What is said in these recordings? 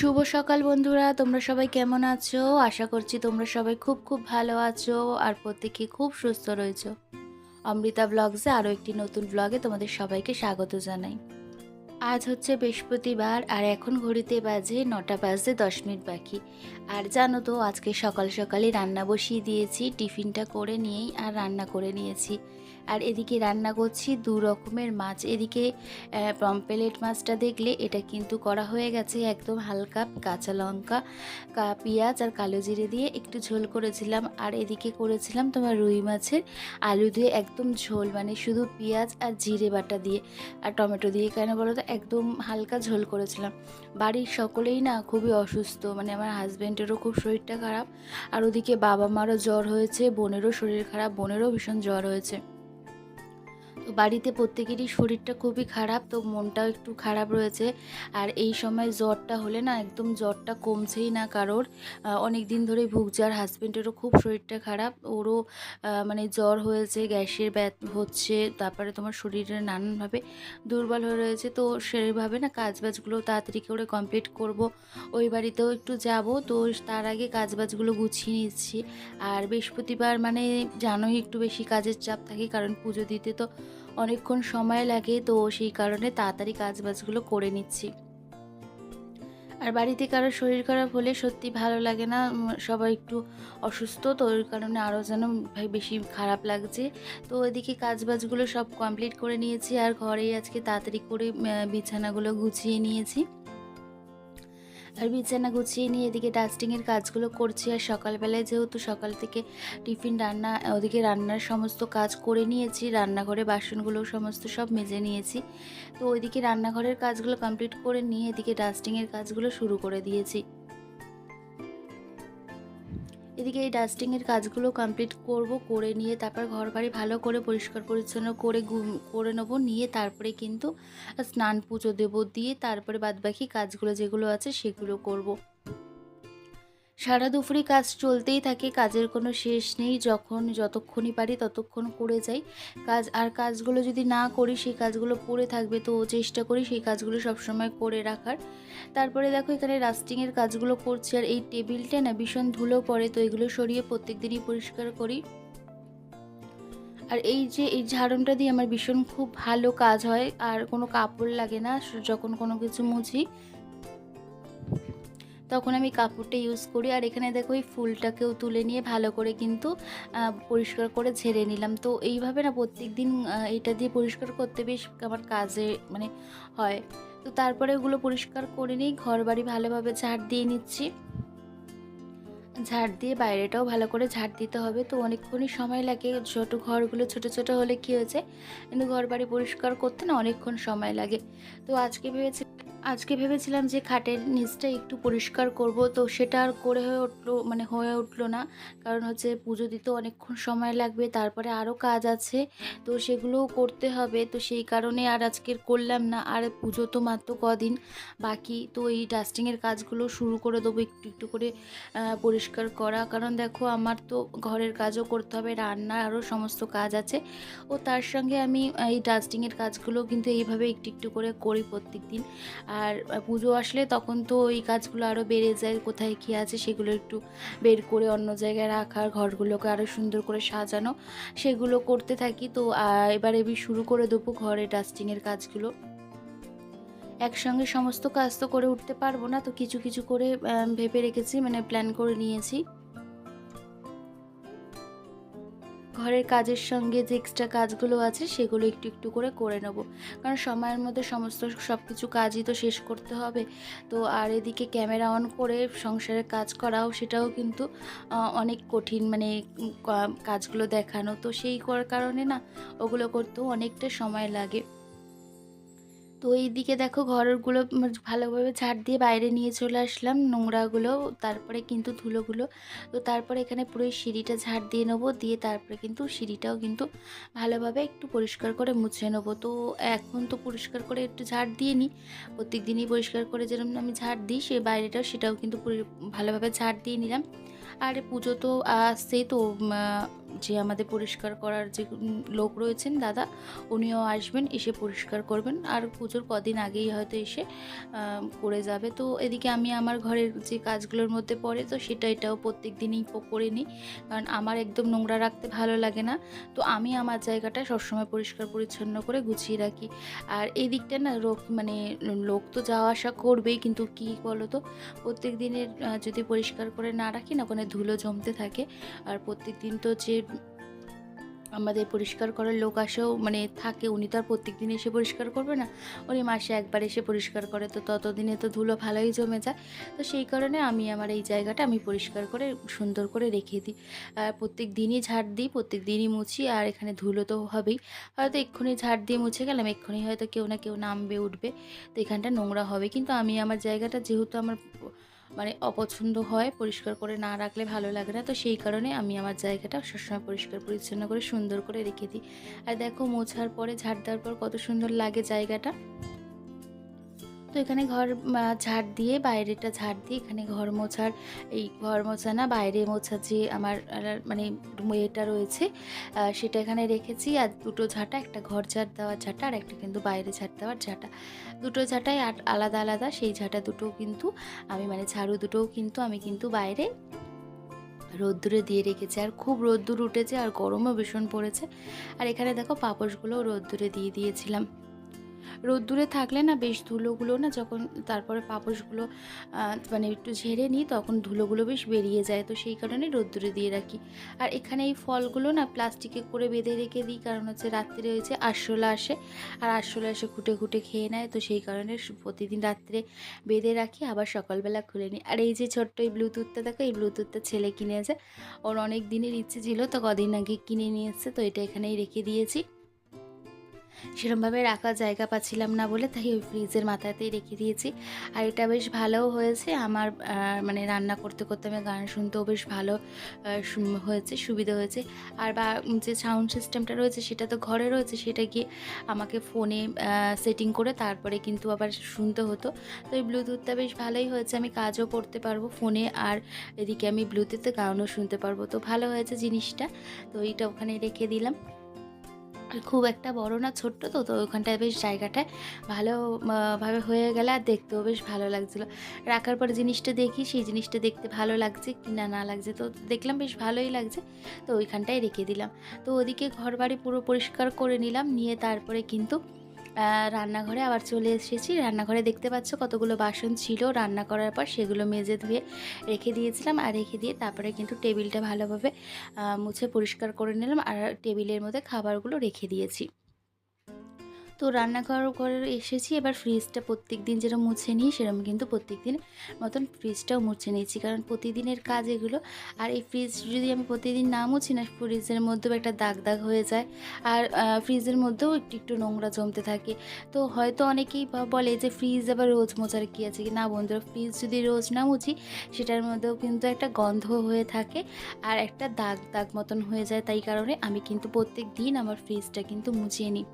শুভ সকাল বন্ধুরা, তোমরা সবাই কেমন আছো? আশা করছি তোমরা সবাই খুব খুব ভালো আছো আর প্রত্যেকে খুব সুস্থ রয়েছো। অমৃতা ব্লগসে আরও একটি নতুন ব্লগে তোমাদের সবাইকে স্বাগত জানাই। আজ হচ্ছে বৃহস্পতিবার আর এখন ঘড়িতে বাজে নটা বাজতে দশ মিনিট বাকি। আর জানো তো, আজকে সকাল সকালে রান্না বসিয়ে দিয়েছি, টিফিনটা করে নিয়েই আর রান্না করে নিয়েছি। আর এদিকে রান্না করছি দু রকমের মাছ। এদিকে পম্পলেট মাছটা দেখলে এটা কিন্তু করা হয়ে গেছে একদম হালকা কাঁচা লঙ্কা, কা- পেঁয়াজ আর কালো জিরে দিয়ে একটু ঝোল করেছিলাম। আর এদিকে করেছিলাম তোমার রুই মাছের আলু দিয়ে একদম ঝোল মানে শুধু পেঁয়াজ আর জিরে বাটা দিয়ে। আর টমেটো দিয়ে কেন বলো তো, একদম হালকা ঝোল করেছিলাম। বাড়ির সকলেই না খুবই অসুস্থ মানে আমার হাজব্যান্ডেরও খুব শরীরটা খারাপ। আর ওদিকে বাবা মারও জ্বর হয়েছে, বোনেরও শরীর খারাপ, বোনেরও ভীষণ জ্বর হয়েছে। বাড়িতে প্রত্যেকেরই শরীরটা খুবই খারাপ, তো মনটাও একটু খারাপ রয়েছে। আর এই সময় জ্বরটা হলে না একদম জ্বরটা কমছেই না কারোর। অনেক দিন ধরেই ভুগছে আর হাজব্যান্ডেরও খুব শরীরটা খারাপ। ওরও মানে জ্বর হয়েছে, গ্যাসের ব্যাথ হচ্ছে, তারপরে তোমার শরীরে নানানভাবে দুর্বল হয়ে রয়েছে। তো সেইভাবে না কাজবাজগুলো তাড়াতাড়ি করে কমপ্লিট করব। ওই বাড়িতেও একটু যাব, তো তার আগে কাজবাজগুলো গুছিয়ে নিচ্ছি। আর বৃহস্পতিবার মানে জানোই একটু বেশি কাজের চাপ থাকে, কারণ পুজো দিতে তো অনেকক্ষণ সময় লাগে, তো সেই কারণে তাড়াতাড়ি কাজবাজগুলো করে নিচ্ছি। আর বাড়িতে কারও শরীর খারাপ হলে সত্যি ভালো লাগে না সবাই একটু অসুস্থ, তো ওই কারণে আরও যেন ভাই- বেশি খারাপ লাগছে। তো ওইদিকে কাজবাজগুলো সব কমপ্লিট করে নিয়েছি, আর ঘরেই আজকে তাড়াতাড়ি করে বিছানাগুলো গুছিয়ে নিয়েছি। আর বিছানা গুছিয়ে নিয়ে এদিকে ডাস্টিংয়ের কাজগুলো করছি। আর সকালবেলায় যেহেতু সকাল থেকে টিফিন, রান্না, ওদিকে রান্নার সমস্ত কাজ করে নিয়েছি। রান্নাঘরে বাসনগুলো সমস্ত সব মেজে নিয়েছি। তো ওইদিকে রান্নাঘরের কাজগুলো কমপ্লিট করে নিয়ে এদিকে ডাস্টিংয়ের কাজগুলো শুরু করে দিয়েছি। এদিকে এই ডাস্টিংয়ের কাজগুলো কমপ্লিট করব, করে নিয়ে তারপর ঘর বাড়ি ভালো করে পরিষ্কার পরিচ্ছন্ন করে করে নেব, নিয়ে তারপরে কিন্তু স্নান পুজো দেব, দিয়ে তারপরে বাদবাকি কাজগুলো যেগুলো আছে সেগুলো করব। সারা দুপুরে কাজ চলতেই থাকে, কাজের কোনো শেষ নেই, যখন যতক্ষণই পারি ততক্ষণ করে যাই। কাজ, আর কাজগুলো যদি না করি, সেই কাজগুলো পড়ে থাকবে, তো চেষ্টা করি সেই কাজগুলো সবসময় করে রাখার। তারপরে দেখো এখানে রাস্টিংয়ের কাজগুলো করছি, আর এই টেবিলটা না ভীষণ ধুলো পড়ে, তো এগুলো সরিয়ে প্রত্যেক দিনই পরিষ্কার করি। আর এই যে, এই ঝাড়নটা দিয়ে আমার ভীষণ খুব ভালো কাজ হয়, আর কোনো কাপড় লাগে না, যখন কোনো কিছু মুছি তখন আমি কাপড়টা ইউজ করি আর এখানে দেখো এই ফুলটাকেও তুলে নিয়ে ভালো করে কিন্তু পরিষ্কার করে ঝেড়ে নিলাম। তো এইভাবে না প্রত্যেক দিন এটা দিয়ে পরিষ্কার করতে বেশ আমার কাজে মানে হয়। তো তারপরে ওগুলো পরিষ্কার করে নিই ঘর বাড়ি ভালোভাবে ঝাড় দিয়ে নিচ্ছি। ঝাড় দিয়ে বাইরেটাও ভালো করে ঝাড় দিতে হবে। তো অনেকক্ষণই সময় লাগে, ছোটো ঘরগুলো ছোট ছোট হলে কী হয়েছে? কিন্তু ঘর বাড়ি পরিষ্কার করতে না অনেকক্ষণ সময় লাগে। তো আজকে ভেবেছি আজকে ভেবেছিলাম যে খাটের নিচটা একটু পরিষ্কার করব, তো সেটা আর করে হয়ে উঠল মানে হয়ে উঠল না। কারণ হচ্ছে পুজো দিতে অনেকক্ষণ সময় লাগবে, তারপরে আরও কাজ আছে, তো সেগুলোও করতে হবে। তো সেই কারণে আর আজকের করলাম না, আর পুজো তো মাত্র কদিন বাকি, তো এই ডাস্টিংয়ের কাজগুলো শুরু করে দেবো একটু একটু করে পরিষ্কার করা। কারণ দেখো আমার তো ঘরের কাজও করতে হবে, রান্না আরও সমস্ত কাজ আছে। ও তার সঙ্গে আমি এই ডাস্টিংয়ের কাজগুলো কিন্তু এইভাবে একটু একটু করে করি প্রত্যেক দিন আর পুজো আসলে তখন তো এই কাজগুলো আরও বেড়ে যায়, কোথায় কী আছে সেগুলো একটু বের করে অন্য জায়গায় রাখার ঘরগুলোকে আরও সুন্দর করে সাজানো, সেগুলো করতে থাকি। তো এবার আমি শুরু করে দেবো ঘরে ডাস্টিংয়ের কাজগুলো। একসঙ্গে সমস্ত কাজ তো করে উঠতে পারব না, তো কিছু কিছু করে ভেবে রেখেছি মানে প্ল্যান করে নিয়েছি। ঘরের কাজের সঙ্গে যে এক্সট্রা কাজগুলো আছে, সেগুলো একটু একটু করে করে নেব। কারণ সময়ের মধ্যে সমস্ত সব কিছু কাজই তো শেষ করতে হবে। তো আর এদিকে ক্যামেরা অন করে সংসারের কাজ করাও, সেটাও কিন্তু অনেক কঠিন মানে কাজগুলো দেখানো। তো সেই কারণে না, ওগুলো করতেও অনেকটা সময় লাগে। তো এইদিকে দেখো ঘরগুলো উম ভালোভাবে ঝাড় দিয়ে বাইরে নিয়ে চলে আসলাম নোংরাগুলো, তারপরে কিন্তু ধুলোগুলো। তো তারপরে এখানে পুরো সিঁড়িটা ঝাড় দিয়ে নেব, দিয়ে তারপরে কিন্তু সিঁড়িটাও কিন্তু ভালোভাবে একটু পরিষ্কার করে মুছে নেব। তো এখন তো পরিষ্কার করে একটু ঝাড় দিয়ে নিই প্রত্যেক দিনই পরিষ্কার করে যেরকম আমি ঝাড় দিই সে বাইরেটাও সেটাও কিন্তু ভালোভাবে ঝাড় দিয়ে নিলাম। আর পুজো তো আসছেই তো যে আমাদের পরিষ্কার করার যে লোক রয়েছেন দাদা, উনিও আসবেন, এসে পরিষ্কার করবেন। আর পুজোর কদিন আগেই হয়তো এসে করে যাবে। তো এদিকে আমি আমার ঘরের যে কাজগুলোর মধ্যে পড়ে, তো সেটা এটাও প্রত্যেক দিনই করে নিই। কারণ আমার একদম নোংরা রাখতে ভালো লাগে না। তো আমি আমার জায়গাটা সবসময় পরিষ্কার পরিচ্ছন্ন করে গুছিয়ে রাখি। আর এই দিকটা না লোক মানে লোক তো যাওয়া আসা করবেই, কিন্তু কি বলো তো প্রত্যেক দিনের যদি পরিষ্কার করে না রাখি না, ওখানে ধুলো জমতে থাকে। আর প্রত্যেক দিন তো যে আমাদের আমাদের পরিষ্কার করার লোক আসেও মানে থাকে, উনি তো আর প্রত্যেক দিন এসে পরিষ্কার করবে না। উনি মাসে একবার এসে পরিষ্কার করে, তো ততদিনে তো ধুলো ভালোই জমে যায়। তো সেই কারণে আমি আমার এই জায়গাটা আমি পরিষ্কার করে, সুন্দর করে রেখে দিই। আর প্রত্যেক দিনই ঝাড় দিই প্রত্যেক দিনই মুছি, আর এখানে ধুলো তো হবেই। হয়তো এক্ষুনি ঝাড় দিয়ে মুছে গেলাম, এক্ষুনি হয়তো কেউ না কেউ নামবে, উঠবে, তো এখানটা নোংরা হবে। কিন্তু আমি আমার জায়গাটা, যেহেতু আমার মানে অপছন্দ হয় পরিষ্কার করে না রাখলে ভালো লাগে না। তো সেই কারণে আমি আমার জায়গাটা সবসময় পরিষ্কার, পরিচ্ছন্ন করে সুন্দর করে রেখে দিই। আর দেখো মোছার পরে, ঝাড় দেওয়ার পর কত সুন্দর লাগে জায়গাটা। তো এখানে ঘর ঝাড় দিয়ে, বাইরেটা ঝাড় দিয়ে এখানে ঘর মোছার, এই ঘর মোছা না বাইরে মোছা যে আমার মানে এটা রয়েছে সেটা এখানে রেখেছি। আর দুটো ঝাঁটা, একটা ঘর ঝাড় দেওয়ার ঝাঁটা, আর একটা কিন্তু বাইরে ঝাড় দেওয়ার ঝাঁটা। দুটো ঝাঁটাই আলাদা আলাদা, সেই ঝাঁটা দুটো কিন্তু আমি মানে ঝাড়ু দুটোও কিন্তু আমি কিন্তু বাইরে রোদ্দুরে দিয়ে রেখেছি। আর খুব রোদ্দুর উঠেছে, আর গরমও ভীষণ পড়েছে। আর এখানে দেখো, পাপোশগুলোও রোদ্দুরে দিয়ে দিয়েছিলাম। রোদ্দুরে থাকলে না বেশ ধুলোগুলো না যখন তারপরে পাপোশগুলো মানে একটু ঝেড়ে নিই তখন ধুলোগুলো বেশ বেরিয়ে যায়। তো সেই কারণে রোদ্দুরে দিয়ে রাখি। আর এখানে এই ফলগুলো না প্লাস্টিকে করে বেঁধে রেখে দিই কারণ হচ্ছে রাত্রে হয়েছে আরশোলা আসে। আর আরশোলা এসে খুঁটে খুঁটে খেয়ে নেয়। তো সেই কারণে প্রতিদিন রাত্রে বেঁধে রাখি, আবার সকালবেলা খুলে নিই। আর এই যে ছোট্ট এই ব্লুটুথটা দেখো, এই ব্লুটুথটা ছেলে কিনেছে। ওর অনেক দিনের ইচ্ছে ছিল, তো কদিন আগে কিনে নিয়ে এসছে। তো এটা এখানেই রেখে দিয়েছি। সেরমভাবে রাখার জায়গা পাচ্ছিলাম না বলে তাই ওই ফ্রিজের মাথাতেই রেখে দিয়েছি। আর এটা বেশ ভালোও হয়েছে। আমার মানে রান্না করতে করতে আমি গান শুনতেও বেশ ভালো হয়েছে, সুবিধা হয়েছে। আর বা যে সাউন্ড সিস্টেমটা রয়েছে সেটা তো ঘরে রয়েছে, সেটা গিয়ে আমাকে ফোনে সেটিং করে তারপরে কিন্তু আবার শুনতে হতো। তো এই ব্লুটুথটা বেশ ভালোই হয়েছে। আমি কাজও করতে পারব ফোনে আর এদিকে আমি ব্লুটুথে গানও শুনতে পারব। তো ভালো হয়েছে জিনিসটা। তো এইটা ওখানে রেখে দিলাম। খুব একটা বড় না, ছোট্ট তো তো ওখানটায় বেশ জায়গাটায় ভালোভাবে ভাবে হয়ে গেলে আর দেখতেও বেশ ভালো লাগছিল। রাখার পর জিনিসটা দেখি, সেই জিনিসটা দেখতে ভালো লাগছে কি না না লাগছে তো দেখলাম বেশ ভালোই লাগছে, তো ওইখানটায় রেখে দিলাম। তো ওদিকে ঘর বাড়ি পুরো পরিষ্কার করে নিলাম, নিয়ে তারপরে কিন্তু রান্নাঘরে আবার চলে এসেছি। রান্নাঘরে দেখতে পাচ্ছ কতগুলো বাসন ছিল। রান্না করার পর সেগুলো মেজে ধুয়ে রেখে দিয়েছিলাম আর রেখে দিয়ে তারপরে কিন্তু টেবিলটা ভালোভাবে মুছে পরিষ্কার করে নিলাম আর টেবিলের মধ্যে খাবারগুলো রেখে দিয়েছি। তো রান্নাঘর ঘরে এসেছি, এবার ফ্রিজটা প্রত্যেক দিন যেরকম মুছে নিই, সেরকম কিন্তু প্রত্যেক দিন মতন ফ্রিজটাও মুছে নিয়েছি। কারণ প্রতিদিনের কাজ এগুলো, আর এই ফ্রিজ যদি আমি প্রতিদিন না মুছি না ফ্রিজের মধ্যেও একটা দাগ দাগ হয়ে যায়। আর ফ্রিজের মধ্যেও একটু একটু নোংরা জমতে থাকে। তো হয়তো অনেকেই বলে যে ফ্রিজ আবার রোজ মোছার কী আছে কি? না বন্ধুরা ফ্রিজ যদি রোজ না মুছি, সেটার মধ্যেও কিন্তু একটা গন্ধ হয়ে থাকে আর একটা দাগ দাগ মতন হয়ে যায়। তাই কারণে আমি কিন্তু প্রত্যেক দিন আমার ফ্রিজটা কিন্তু মুছিয়ে নিই।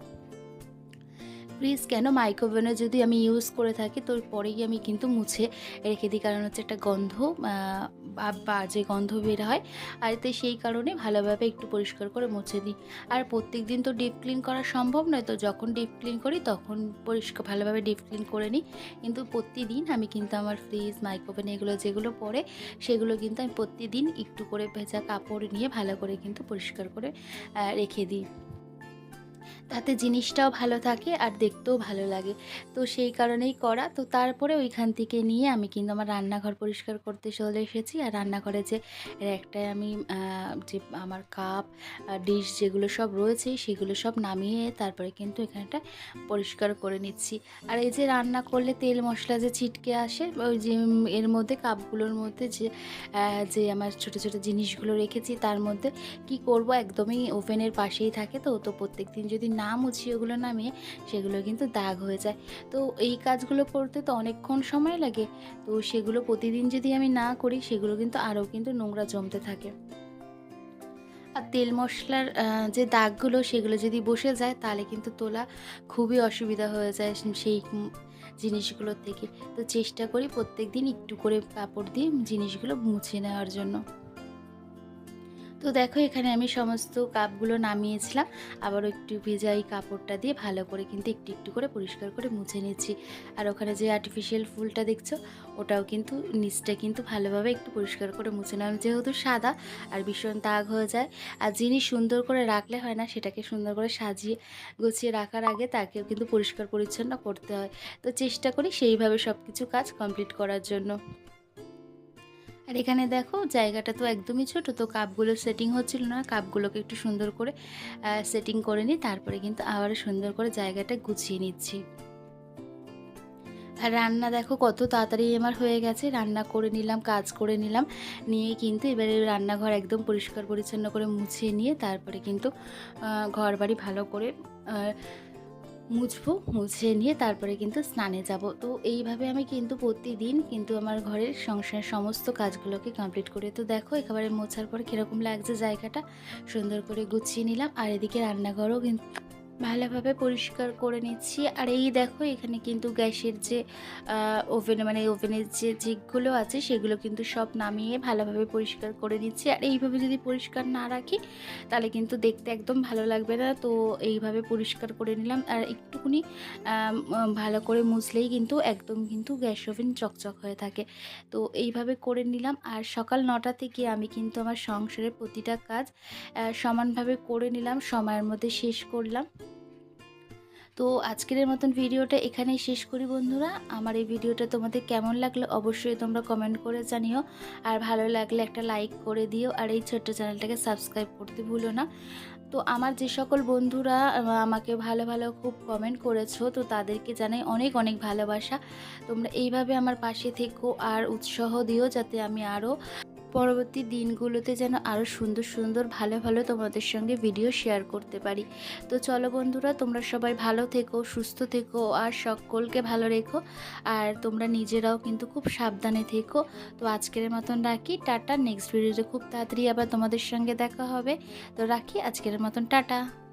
ফ্রিজ কেন মাইক্রোওভেনে যদি আমি ইউজ করে থাকি, তো পরেই আমি কিন্তু মুছে রেখে দিই। কারণ হচ্ছে একটা গন্ধ বা- বাজে গন্ধ বের হয়। আর এতে সেই কারণে ভালোভাবে একটু পরিষ্কার করে মুছে দিই। আর প্রত্যেক দিন তো ডিপ ক্লিন করা সম্ভব নয়, তো যখন ডিপ ক্লিন করি তখন পরিষ্কার, ভালোভাবে ডিপ ক্লিন করে নিই। কিন্তু প্রতিদিন আমি কিন্তু আমার ফ্রিজ মাইক্রোওভেন এগুলো যেগুলো পড়ে সেগুলো কিন্তু আমি প্রতিদিন একটু করে ভেজা কাপড় নিয়ে ভালো করে কিন্তু পরিষ্কার করে রেখে দিই। তাতে জিনিসটাও ভালো থাকে আর দেখতেও ভালো লাগে। তো সেই কারণেই করা। তো তারপরে ওইখান থেকে নিয়ে আমি কিন্তু আমার রান্নাঘর পরিষ্কার করতে চলে এসেছি। আর রান্নাঘরে যে একটাই আমি যে আমার কাপ ডিশ যেগুলো সব রয়েছে সেগুলো সব নামিয়ে তারপরে কিন্তু এখানটা পরিষ্কার করে নিচ্ছি। আর এই যে রান্না করলে তেল মশলা যে ছিটকে আসে, ওই যে এর মধ্যে কাপগুলোর মধ্যে যে যে আমার ছোট ছোট জিনিসগুলো রেখেছি তার মধ্যে কি করব? একদমই ওভেনের পাশেই থাকে তো তো প্রত্যেক দিন যদি না মুছি ওগুলো নামিয়ে, সেগুলো কিন্তু দাগ হয়ে যায়। তো এই কাজগুলো করতে তো অনেকক্ষণ সময় লাগে। তো সেগুলো প্রতিদিন যদি আমি না করি, সেগুলো কিন্তু আরও কিন্তু নোংরা জমতে থাকে। আর তেল মশলার যে দাগগুলো, সেগুলো যদি বসে যায়, তাহলে কিন্তু তোলা খুবই অসুবিধা হয়ে যায় সেই জিনিসগুলোর থেকে। তো চেষ্টা করি প্রত্যেক দিন একটু করে কাপড় দিয়ে জিনিসগুলো মুছে নেওয়ার জন্য। তো দেখো, এখানে আমি সমস্ত কাপগুলো নামিয়েছিলাম। আবার একটু ভেজা এই কাপড়টা দিয়ে ভালো করে কিন্তু একটু একটু করে পরিষ্কার করে মুছে নিচ্ছি আর ওখানে যে আর্টিফিশিয়াল ফুলটা দেখছ, ওটাও কিন্তু নিচটা কিন্তু ভালোভাবে একটু পরিষ্কার করে মুছে নিলাম। যেহেতু সাদা আর ভীষণ দাগ হয়ে যায়, আর জিনিস সুন্দর করে রাখলে হয় না, সেটাকে সুন্দর করে সাজিয়ে গুছিয়ে রাখার আগে তাকেও কিন্তু পরিষ্কার পরিচ্ছন্ন করতে হয়। তো চেষ্টা করি সেইভাবে সব কিছু কাজ কমপ্লিট করার জন্য। আর এখানে দেখো জায়গাটা তো একদমই ছোট, তো কাপগুলো সেটিং হচ্ছিল না। কাপগুলোকে একটু সুন্দর করে সেটিং করে নিই, তারপরে কিন্তু আবার সুন্দর করে জায়গাটা গুছিয়ে নিচ্ছি। আর রান্না দেখো কত তাড়াতাড়ি আমার হয়ে গেছে, রান্না করে নিলাম, কাজ করে নিলাম, নিয়ে কিন্তু এবারে রান্নাঘর একদম পরিষ্কার পরিচ্ছন্ন করে মুছিয়ে নিয়ে, তারপরে কিন্তু ঘর বাড়ি ভালো করে মুছবো, মুছে নিয়ে তারপরে কিন্তু স্নানে যাব। তো এইভাবে আমি কিন্তু প্রতিদিন কিন্তু আমার ঘরের সংসারের সমস্ত কাজগুলোকে কমপ্লিট করে, তো দেখো একেবারে মোছার পর কীরকম লাগছে জায়গাটা। সুন্দর করে গুছিয়ে নিলাম আর এদিকে রান্নাঘরও কিন্তু ভালোভাবে পরিষ্কার করে নিচ্ছি। আর এই দেখো এখানে কিন্তু গ্যাসের যে ওভেন মানে ওভেনের যে জিগগুলো আছে সেগুলো কিন্তু সব নামিয়ে ভালোভাবে পরিষ্কার করে নিচ্ছি। আর এইভাবে যদি পরিষ্কার না রাখি তাহলে কিন্তু দেখতে একদম ভালো লাগবে না। তো এইভাবে পরিষ্কার করে নিলাম। আর আম, ভালো করে মুছলেই কিন্তু একদম কিন্তু গ্যাস ওভেন চকচক হয়ে থাকে। তো এইভাবে করে নিলাম। আর সকাল নটা থেকে আমি কিন্তু আমার সংসারের প্রতিটা কাজ সমানভাবে করে নিলাম। সময়ের মধ্যে শেষ করলাম। তো আজকের মতন ভিডিওটা এখানেই শেষ করি বন্ধুরা। আমার এই ভিডিওটা তোমাদের কেমন লাগল অবশ্যই তোমরা কমেন্ট করে জানিও। আর ভালো লাগলে একটা লাইক করে দিও। আর এই ছোট্ট চ্যানেলটাকে সাবস্ক্রাইব করতে ভুলো না। তো আমার যে সকল বন্ধুরা আমাকে ভালো ভালো খুব কমেন্ট করেছ, তো তাদেরকে জানাই অনেক অনেক ভালোবাসা। তোমরা এইভাবে আমার পাশে থেকো আর উৎসাহ দিও যাতে আমি আরও পরবর্তী দিনগুলোতে যেন আরও সুন্দর সুন্দর ভালো ভালো তোমাদের সঙ্গে ভিডিও শেয়ার করতে পারি। তো চলো বন্ধুরা, তোমরা সবাই ভালো থেকো, সুস্থ থেকো আর সকলকে ভালো রেখো। আর তোমরা নিজেরাও কিন্তু খুব সাবধানে থেকো। তো আজকের মতন রাখি, টাটা। নেক্সট ভিডিওতে খুব তাড়াতাড়ি আবার তোমাদের সঙ্গে দেখা হবে। তো রাখি, আজকের মতন টাটা।